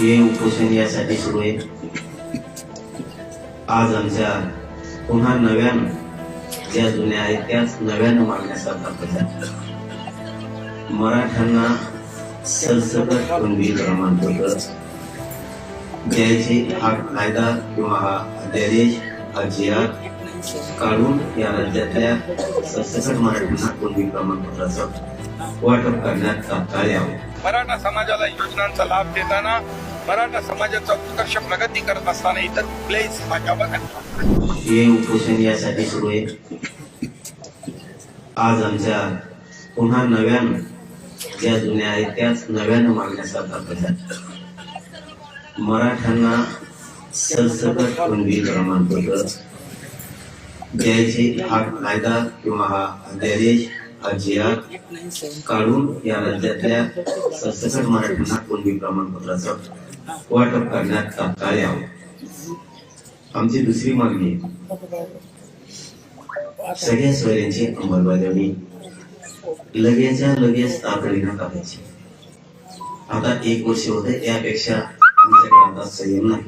हे उपोषण यासाठी सुरू आहे. आज आमच्या पुन्हा नव्यानं ज्या जुन्या आहेत त्याच नव्यानं मागण्या साकारतात मराठ्यांना सरसकट कुणबी प्रमाणपत्र द्यायचे हा कायदा किंवा हा अध्यादेश हा जिहाद काढून या राज्यातल्या सरसकट मराठ्यांना कुणबी प्रमाणपत्राचं वाटप करण्यात तात्काळ यावं. मराठा समाजाला योजनांचा लाभ देताना मराठा समाजाचा उत्कर्ष प्रगती करत असताना इतर कुठल्याही समाजावर हे उपोषण यासाठी सुरू आहे. आज आमच्या पुन्हा नव्यानं ज्या जुन्या आहेत त्याच नव्यानं मागण्या साकारतात मराठ्यांना सरसकट कुणबी प्रमाणपत्र द्यायचे हा कायदा किंवा हा अध्यादेश हा काढून या राज्यातल्या सरसकट मराठ्यांना कुणबी प्रमाणपत्राचं वाटप करण्यात तात्काळ यावं. आमची दुसरी मागणी सगळ्या सोयऱ्यांची अंमलबजावणी लगेच्या लगेच तातडीनं करायची आता एक वर्ष होते यापेक्षा आमच्याकडे आता संयम नाही.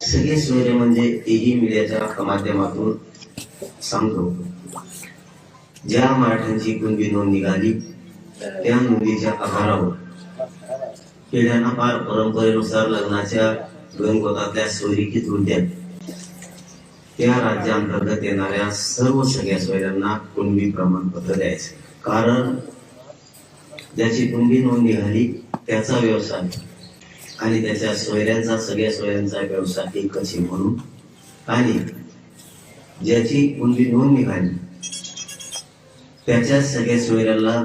सगळे सोयरे म्हणजे एही मीडियाच्या माध्यमातून सांगतो. ज्या मराठ्यांची कुणबी नोंद निघाली त्या नोंदीच्या आधारावर पिढ्यांना फार परंपरेनुसार लग्नाच्या गणगोतातल्या सोयरीकी होत्या त्या राज्यांतर्गत येणाऱ्या सर्व सगळ्या सोयऱ्यांना कुणबी प्रमाणपत्र द्यायचे. कारण ज्याची कुणबी नोंद निघाली त्याचा व्यवसाय आणि त्याच्या सोयऱ्यांचा सगळ्या सोयऱ्यांचा व्यवसाय एकच आहे म्हणून. आणि ज्याची कुणबी नोंद निघाली त्याच्या सगळ्या सोयऱ्याला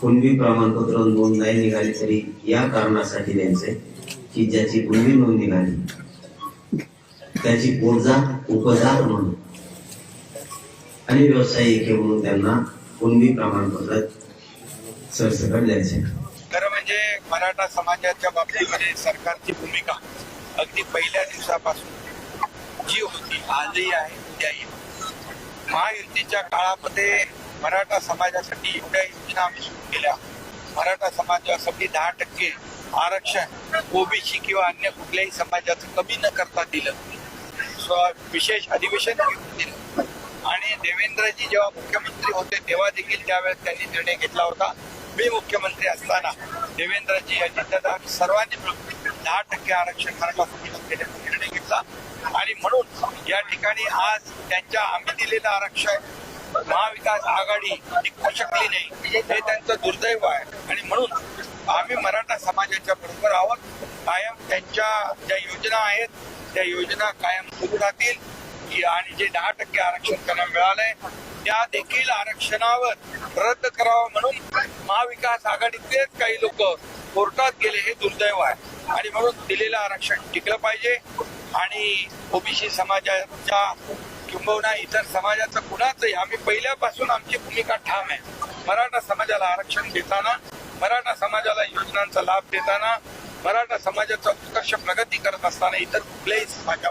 कुणबी प्रमाणपत्र नोंद नाही निघाली तरी या कारणासाठी द्यायचे की ज्याची कुणबी नोंद निघाली त्याची पोरजा उपजार म्हणून. आणि व्यावसायिक म्हणून त्यांना कुणबी प्रमाणपत्र सरसकट द्यायचे. खरं म्हणजे मराठा समाजाच्या बाबतीमध्ये सरकारची भूमिका अगदी पहिल्या दिवसापासून जी होती आजही आहे उद्याही. महायुतीच्या काळामध्ये मराठा समाजासाठी एवढ्या योजना आम्ही सुरू केल्या. मराठा समाजासाठी दहा टक्के आरक्षण ओबीसी किंवा अन्य कुठल्याही समाजाचं कमी न करता दिलं. विशेष अधिवेशन घेऊन दिलं. आणि देवेंद्रजी जेव्हा मुख्यमंत्री होते तेव्हा देखील त्यावेळेस त्यांनी निर्णय घेतला होता. मी मुख्यमंत्री असताना देवेंद्रजी यांच्या सर्वांनी मिळून दहा टक्के आरक्षण मराठा निर्णय घेतला. आणि म्हणून या ठिकाणी आज त्यांच्या आम्ही दिलेलं आरक्षण महाविकास आघाडी टिकू शकली नाही. हे त्यांचं दुर्दैव आहे. आणि म्हणून आम्ही मराठा समाजाच्या बरोबर आहोत. कायम त्यांच्या ज्या योजना आहेत त्या योजना कायम सुरू राहतील. आणि जे दहा टक्के आरक्षण त्यांना मिळालंय त्या देखील आरक्षणावर रद्द करावं म्हणून महाविकास आघाडीतलेच काही लोक कोर्टात गेले हे दुर्दैव आहे. आणि म्हणून दिलेलं आरक्षण टिकलं पाहिजे. आणि ओबीसी समाजाच्या किंबहुना इतर समाजाचं कुणाचंही आम्ही पहिल्यापासून आमची भूमिका ठाम आहे. मराठा समाजाला आरक्षण देताना मराठा समाजाला योजनांचा लाभ देताना मराठा समाजाचा उत्कर्ष प्रगती करत असताना इतर कुठल्याही समाजा